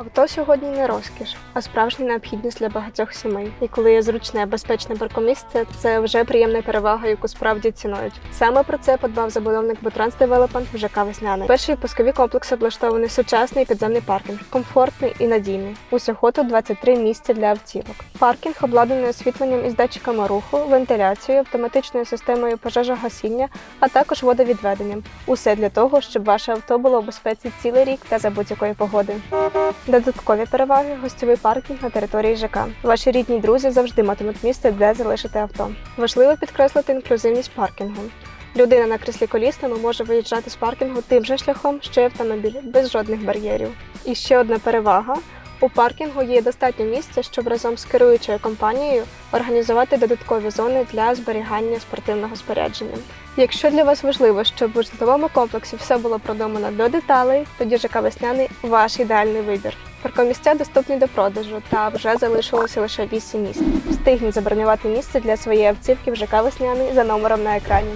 Авто сьогодні не розкіш, а справжня необхідність для багатьох сімей. І коли є зручне, безпечне паркомісце, це вже приємна перевага, яку справді цінують. Саме про це подбав забудовник Бутранс Девелопмент в ЖК Весняний. Перший пускові комплекси облаштований сучасний підземний паркінг, комфортний і надійний. Усього тут 23 місця для автівок. Паркінг обладнаний освітленням із датчиками руху, вентиляцією, автоматичною системою пожежогасіння, а також водовідведенням. Усе для того, щоб ваше авто було у безпеці цілий рік та за будь-якої погоди. Додаткові переваги гостьовий паркінг на території ЖК. Ваші рідні друзі завжди матимуть місце, де залишити авто. Важливо підкреслити інклюзивність паркінгу. Людина на кріслі колісному може виїжджати з паркінгу тим же шляхом, що й автомобіль, без жодних бар'єрів. І ще одна перевага. У паркінгу є достатньо місця, щоб разом з керуючою компанією організувати додаткові зони для зберігання спортивного спорядження. Якщо для вас важливо, щоб у житловому комплексі все було продумано до деталей, тоді ЖК Весняний ваш ідеальний вибір. Паркомісця доступні до продажу та вже залишилося лише 8 місць. Встигніть забронювати місце для своєї автівки в ЖК Весняний за номером на екрані.